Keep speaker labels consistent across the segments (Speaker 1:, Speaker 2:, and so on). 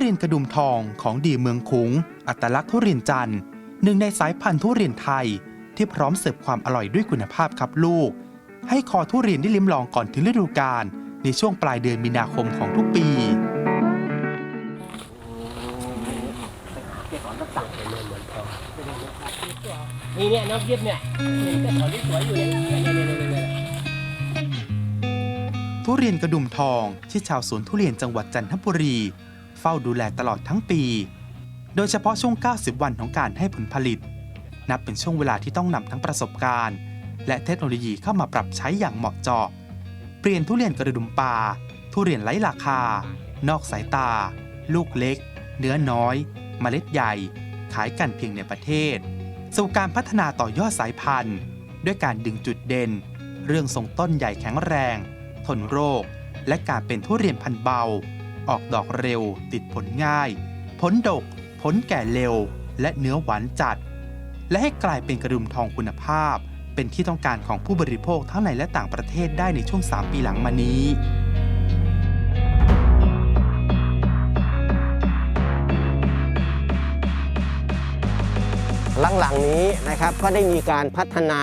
Speaker 1: เรียนกระดุมทองของดีเมืองคุงอัตลักษณ์ทุเรียนจันทร์หนึ่งในสายพันธุ์ทุเรียนไทย ที่พร้อมเสิร์ฟความอร่อยด้วยคุณภาพครับลูก ให้คอทุเรียนได้ลิ้มลองก่อนถึงฤดูกาลในช่วงปลายเดือนมีนาคมของทุกปี
Speaker 2: นี่เนี่ยน้ำยิบเนี่ยเห็นแต่ขอนที่สวยอยู่เนี่ยเนี่ยเนี่ยเนี่ยเนี่ย
Speaker 1: ทุเรียนกระดุมทองที่ชาวสวนทุเรียนจังหวัดจันทบุรี เฝ้าดูแลตลอดทั้งปี โดยเฉพาะช่วง 90 วันของการให้ผลผลิต นับเป็นช่วงเวลาที่ต้องนำทั้งประสบการณ์ และเทคโนโลยีเข้ามาปรับใช้อย่างเหมาะเจาะ เปลี่ยนทุเรียนกระดุมปลาทุเรียนไร้ราคา นอกสายตา ลูกเล็ก เนื้อน้อย เมล็ดใหญ่ ขายกันเพียงในประเทศ สู่การพัฒนาต่อยอดสายพันธุ์ ด้วยการดึงจุดเด่น เรื่องทรงต้นใหญ่แข็งแรง ทนโรค และการเป็นทุเรียนพันธุ์เบา ออกดอกเร็ว ติดผลง่าย ผลดก ผลแก่เร็ว และเนื้อหวานจัด และให้กลายเป็นกระดุมทองคุณภาพ เป็นที่ต้องการของผู้บริโภคทั้งในและต่างประเทศได้ในช่วง 3 ปีหลังมานี้
Speaker 2: หลังๆนี้นะครับก็ได้มีการพัฒนา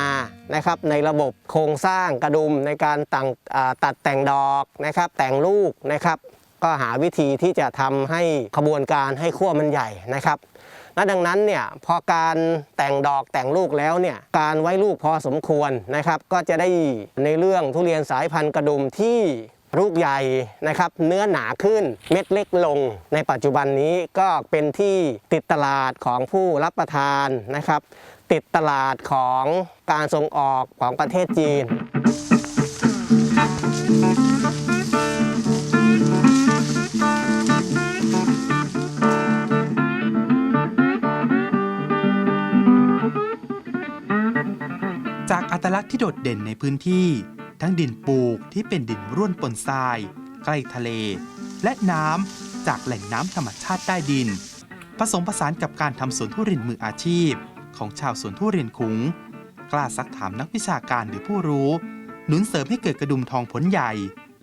Speaker 2: นะครับในระบบโครงสร้างกระดุมในการตังอ่าตัดแต่งดอกนะครับแต่งลูกนะครับ ก็หาวิธีที่จะทำให้ขบวนการให้ขั้วมันใหญ่นะครับและดังนั้นเนี่ยพอการแต่งดอกแต่งลูกแล้วเนี่ยการไว้ลูกพอสมควรนะครับ ก็จะได้ในเรื่องทุเรียนสายพันธุ์กระดุมที่ลูกใหญ่นะครับ เนื้อหนาขึ้นเม็ดเล็กลง ในปัจจุบันนี้ก็เป็นที่ติดตลาดของผู้รับประทานนะครับ ติดตลาดของการส่งออกของประเทศจีน
Speaker 1: จากอัตลักษณ์ที่โดดเด่นในพื้นที่ ทั้งดินปลูกที่เป็นดินร่วนปนทราย ใกล้ทะเล และน้ำจากแหล่งน้ำธรรมชาติใต้ดิน ผสมผสานกับการทำสวนทุเรียนมืออาชีพ ของชาวสวนทุเรียนขุง กล้าซักถามนักวิชาการหรือผู้รู้ หนุนเสริมให้เกิดกระดุมทองผลใหญ่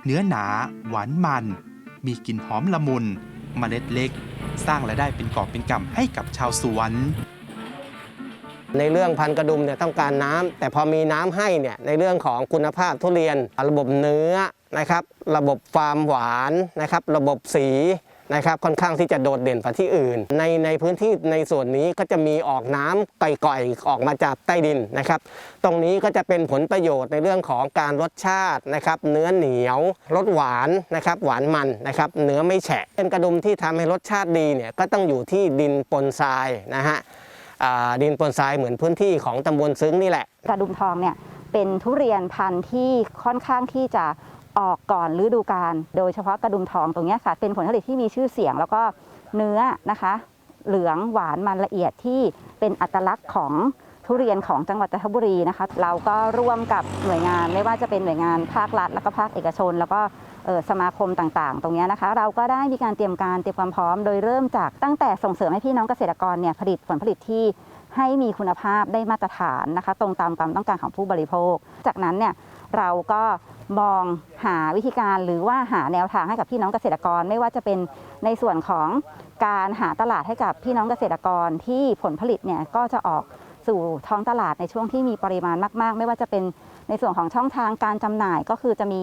Speaker 1: เนื้อหนา หวานมัน มีกลิ่นหอมละมุนเมล็ดเล็ก สร้างรายได้เป็นกอบเป็นกำให้กับชาวสวน
Speaker 2: ในเรื่องพันกระดุมเนี่ยต้องการน้ำแต่พอมีน้ำให้เนี่ยในเรื่องของคุณภาพทุเรียน ระบบเนื้อนะครับ ระบบความหวานนะครับ ระบบสีนะครับค่อนข้างที่จะโดดเด่นกว่าที่อื่น ในในพื้นที่ในส่วนนี้ก็จะมีออกน้ำก่อยๆออกมาจากใต้ดินนะครับ ตรงนี้ก็จะเป็นผลประโยชน์ในเรื่องของการรสชาตินะครับ เนื้อเหนียวรสหวานนะครับ หวานมันนะครับ เนื้อไม่แฉะเป็นกระดุมที่ทำให้รสชาติดีเนี่ยก็ต้องอยู่ที่ดินปนทรายนะฮะ ดินปนทรายเหมือนพื้นที่ของตำบลซึ้งนี่แหละ
Speaker 3: กระดุมทองเนี่ยเป็นทุเรียนพันธุ์ที่ค่อนข้างที่จะออกก่อนฤดูกาลโดยเฉพาะกระดุมทองตรงนี้ค่ะ เป็นผลผลิตที่มีชื่อเสียงแล้วก็เนื้อนะคะ เหลืองหวานมันละเอียดที่เป็นอัตลักษณ์ของ ทุเรียนของจังหวัดจันทบุรีนะคะ เราก็ร่วมกับหน่วยงานไม่ว่าจะเป็นหน่วยงานภาครัฐ แล้วก็ภาคเอกชน แล้วก็สมาคมต่างๆ ตรงนี้นะคะ เราก็ได้มีการเตรียมการเตรียมความพร้อม โดยเริ่มจากตั้งแต่ส่งเสริมให้พี่น้องเกษตรกรเนี่ยผลิตผลผลิตที่ให้มีคุณภาพได้มาตรฐานนะคะ ตรงตามความต้องการของผู้บริโภค จากนั้นเนี่ยเราก็มองหาวิธีการหรือว่าหาแนวทางให้กับพี่น้องเกษตรกร ไม่ว่าจะเป็นในส่วนของการหาตลาดให้กับพี่น้องเกษตรกรที่ผลผลิตเนี่ยก็จะออก สู่ท้องตลาดในช่วงที่มีปริมาณมาก ๆ ไม่ว่าจะเป็นในส่วนของช่องทางการจำหน่ายก็คือจะมี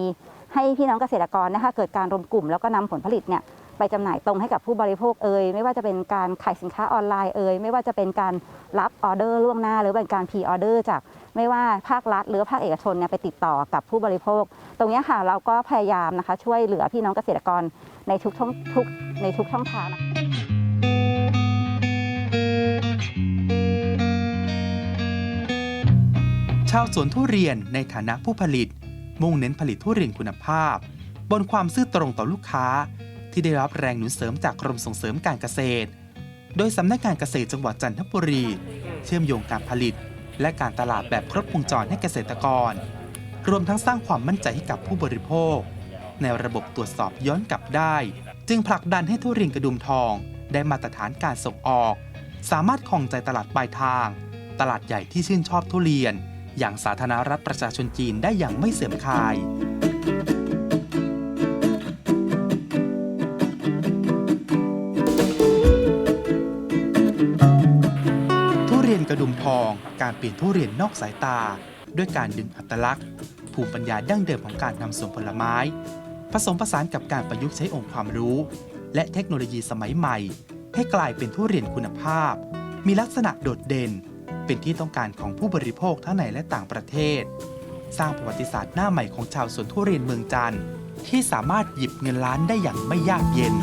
Speaker 3: ให้พี่น้องเกษตรกรนะคะเกิดการรวมกลุ่มแล้วก็นำผลผลิตเนี่ยไปจำหน่ายตรงให้กับผู้บริโภคเอ่ยไม่ว่าจะเป็นการขายสินค้าออนไลน์เอ่ยไม่ว่าจะเป็นการรับออเดอร์ล่วงหน้า หรือเป็นการพรีออเดอร์จากไม่ว่าภาครัฐ หรือภาคเอกชนเนี่ยไปติดต่อกับผู้บริโภค ตรงนี้ค่ะเราก็พยายามนะคะช่วยเหลือพี่น้องเกษตรกรในทุกช่องทุกในทุกช่องทาง
Speaker 1: ชาวสวนทุเรียนในฐานะผู้ผลิต มุ่งเน้นผลิตทุเรียนคุณภาพ บนความซื่อตรงต่อลูกค้า ที่ได้รับแรงหนุนเสริมจากกรมส่งเสริมการเกษตร โดยสำนักงานเกษตรจังหวัดจันทบุรี เชื่อมโยงการผลิต และการตลาดแบบครบวงจรให้เกษตรกร รวมทั้งสร้างความมั่นใจให้กับผู้บริโภค ในระบบตรวจสอบย้อนกลับได้ จึงผลักดันให้ทุเรียนกระดุมทอง ได้มาตรฐานการส่งออก สามารถครองใจตลาดปลายทาง ตลาดใหญ่ที่ชื่นชอบทุเรียน อย่างสาธารณรัฐประชาชนจีนได้อย่างไม่เสื่อมคลาย
Speaker 3: ทุเรี
Speaker 1: ยนกระดุมทองการเปลี่ยนทุเรียนนอกสายตา ด้วยการดึงอัตลักษณ์ ภูมิปัญญาดั้งเดิมของการนำสวนผลไม้ ผสมผสานกับการประยุกต์ใช้องค์ความรู้ และเทคโนโลยีสมัยใหม่ ให้กลายเป็นทุเรียนคุณภาพ มีลักษณะโดดเด่น เป็นที่ต้องการของผู้บริโภคทั้งในและต่างประเทศ สร้างประวัติศาสตร์หน้าใหม่ของชาวสวนทุเรียนเมืองจันทร์ที่สามารถหยิบเงินล้านได้อย่างไม่ยากเย็น